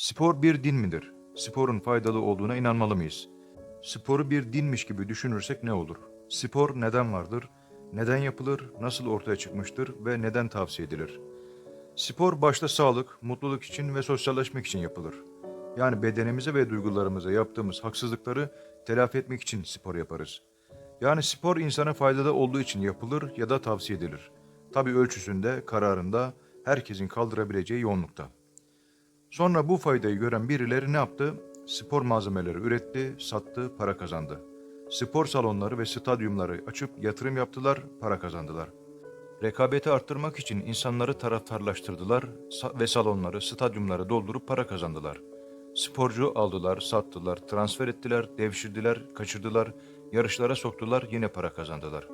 Spor bir din midir? Sporun faydalı olduğuna inanmalı mıyız? Sporu bir dinmiş gibi düşünürsek ne olur? Spor neden vardır? Neden yapılır? Nasıl ortaya çıkmıştır ve neden tavsiye edilir? Spor başta sağlık, mutluluk için ve sosyalleşmek için yapılır. Yani bedenimize ve duygularımıza yaptığımız haksızlıkları telafi etmek için spor yaparız. Yani spor insana faydalı olduğu için yapılır ya da tavsiye edilir. Tabii ölçüsünde, kararında, herkesin kaldırabileceği yoğunlukta. Sonra bu faydayı gören birileri ne yaptı? Spor malzemeleri üretti, sattı, para kazandı. Spor salonları ve stadyumları açıp yatırım yaptılar, para kazandılar. Rekabeti arttırmak için insanları taraftarlaştırdılar ve salonları, stadyumları doldurup para kazandılar. Sporcu aldılar, sattılar, transfer ettiler, devşirdiler, kaçırdılar, yarışlara soktular, yine para kazandılar.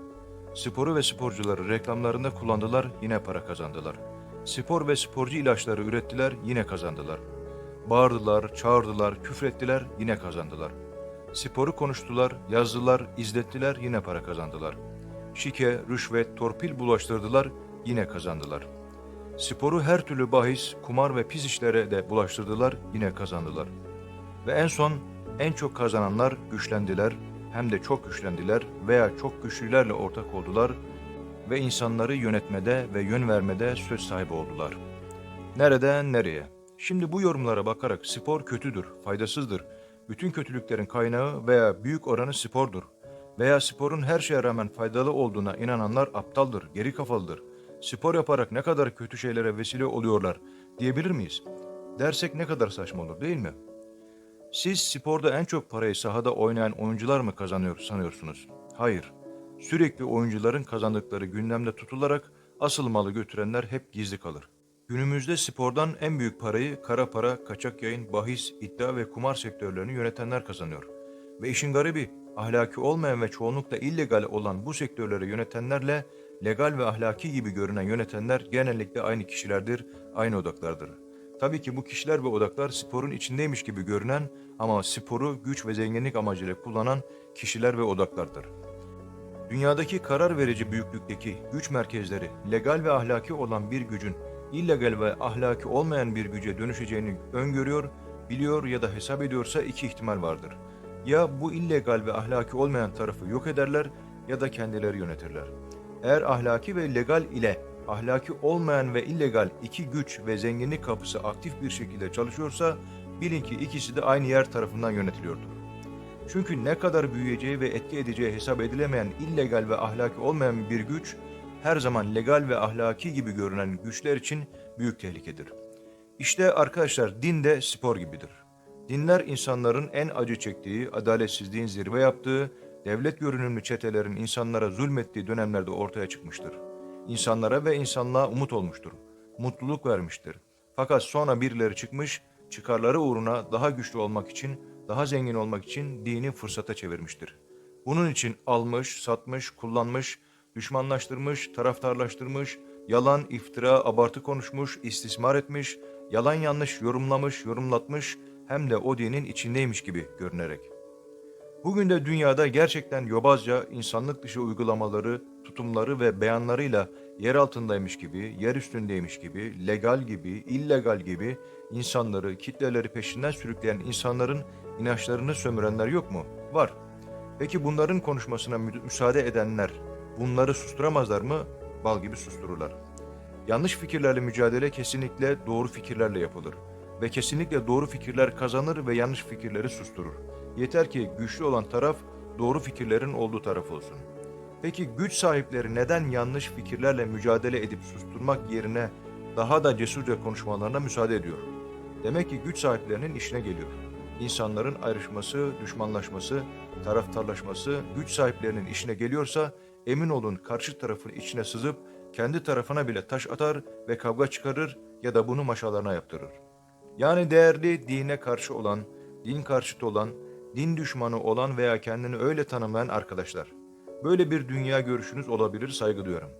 Sporu ve sporcuları reklamlarında kullandılar, yine para kazandılar. Spor ve sporcu ilaçları ürettiler, yine kazandılar. Bağırdılar, çağırdılar, küfrettiler, yine kazandılar. Sporu konuştular, yazdılar, izlettiler, yine para kazandılar. Şike, rüşvet, torpil bulaştırdılar, yine kazandılar. Sporu her türlü bahis, kumar ve pis işlere de bulaştırdılar, yine kazandılar. Ve en son en çok kazananlar güçlendiler, hem de çok güçlendiler veya çok güçlülerle ortak oldular ve insanları yönetmede ve yön vermede söz sahibi oldular. Nereden nereye? Şimdi bu yorumlara bakarak spor kötüdür, faydasızdır. Bütün kötülüklerin kaynağı veya büyük oranı spordur. Veya sporun her şeye rağmen faydalı olduğuna inananlar aptaldır, geri kafalıdır. Spor yaparak ne kadar kötü şeylere vesile oluyorlar diyebilir miyiz? Dersek ne kadar saçma olur değil mi? Siz sporda en çok parayı sahada oynayan oyuncular mı kazanıyor sanıyorsunuz? Hayır. Sürekli oyuncuların kazandıkları gündemde tutularak asıl malı götürenler hep gizli kalır. Günümüzde spordan en büyük parayı kara para, kaçak yayın, bahis, iddia ve kumar sektörlerini yönetenler kazanıyor. Ve işin garibi, ahlaki olmayan ve çoğunlukla illegal olan bu sektörleri yönetenlerle legal ve ahlaki gibi görünen yönetenler genellikle aynı kişilerdir, aynı odaklardır. Tabii ki bu kişiler ve odaklar sporun içindeymiş gibi görünen ama sporu güç ve zenginlik amacıyla kullanan kişiler ve odaklardır. Dünyadaki karar verici büyüklükteki güç merkezleri legal ve ahlaki olan bir gücün illegal ve ahlaki olmayan bir güce dönüşeceğini öngörüyor, biliyor ya da hesap ediyorsa iki ihtimal vardır. Ya bu illegal ve ahlaki olmayan tarafı yok ederler ya da kendileri yönetirler. Eğer ahlaki ve legal ile ahlaki olmayan ve illegal iki güç ve zenginlik kapısı aktif bir şekilde çalışıyorsa bilin ki ikisi de aynı yer tarafından yönetiliyordur. Çünkü ne kadar büyüyeceği ve etki edeceği hesap edilemeyen illegal ve ahlaki olmayan bir güç her zaman legal ve ahlaki gibi görünen güçler için büyük tehlikedir. İşte arkadaşlar din de spor gibidir. Dinler insanların en acı çektiği, adaletsizliğin zirve yaptığı, devlet görünümlü çetelerin insanlara zulmettiği dönemlerde ortaya çıkmıştır. İnsanlara ve insanlığa umut olmuştur. Mutluluk vermiştir. Fakat sonra birileri çıkmış, çıkarları uğruna daha güçlü olmak için, daha zengin olmak için dini fırsata çevirmiştir. Bunun için almış, satmış, kullanmış, düşmanlaştırmış, taraftarlaştırmış, yalan, iftira, abartı konuşmuş, istismar etmiş, yalan yanlış yorumlamış, yorumlatmış, hem de o dinin içindeymiş gibi görünerek. Bugün de dünyada gerçekten yobazca insanlık dışı uygulamaları, tutumları ve beyanlarıyla yer altındaymış gibi, yer üstündeymiş gibi, legal gibi, illegal gibi insanları, kitleleri peşinden sürükleyen insanların inançlarını sömürenler yok mu? Var. Peki bunların konuşmasına mü- müsaade edenler bunları susturamazlar mı? Bal gibi sustururlar. Yanlış fikirlerle mücadele kesinlikle doğru fikirlerle yapılır. Ve kesinlikle doğru fikirler kazanır ve yanlış fikirleri susturur. Yeter ki güçlü olan taraf doğru fikirlerin olduğu taraf olsun. Peki güç sahipleri neden yanlış fikirlerle mücadele edip susturmak yerine daha da cesurca konuşmalarına müsaade ediyor? Demek ki güç sahiplerinin işine geliyor. İnsanların ayrışması, düşmanlaşması, taraftarlaşması güç sahiplerinin işine geliyorsa emin olun karşı tarafın içine sızıp kendi tarafına bile taş atar ve kavga çıkarır ya da bunu maşalarına yaptırır. Yani değerli dine karşı olan, din karşıtı olan, din düşmanı olan veya kendini öyle tanımlayan arkadaşlar. Böyle bir dünya görüşünüz olabilir saygı duyuyorum.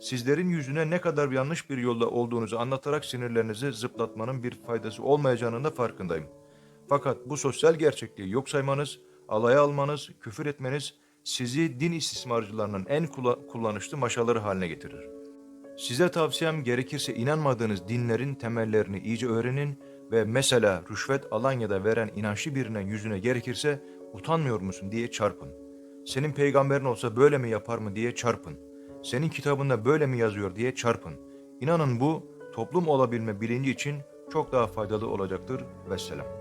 Sizlerin yüzüne ne kadar yanlış bir yolda olduğunuzu anlatarak sinirlerinizi zıplatmanın bir faydası olmayacağının da farkındayım. Fakat bu sosyal gerçekliği yok saymanız, alaya almanız, küfür etmeniz sizi din istismarcılarının en kullanışlı maşaları haline getirir. Size tavsiyem gerekirse inanmadığınız dinlerin temellerini iyice öğrenin, ve mesela rüşvet alan ya da veren inançlı birinin yüzüne gerekirse utanmıyor musun diye çarpın. Senin peygamberin olsa böyle mi yapar mı diye çarpın. Senin kitabında böyle mi yazıyor diye çarpın. İnanın bu toplum olabilme bilinci için çok daha faydalı olacaktır. Vesselam.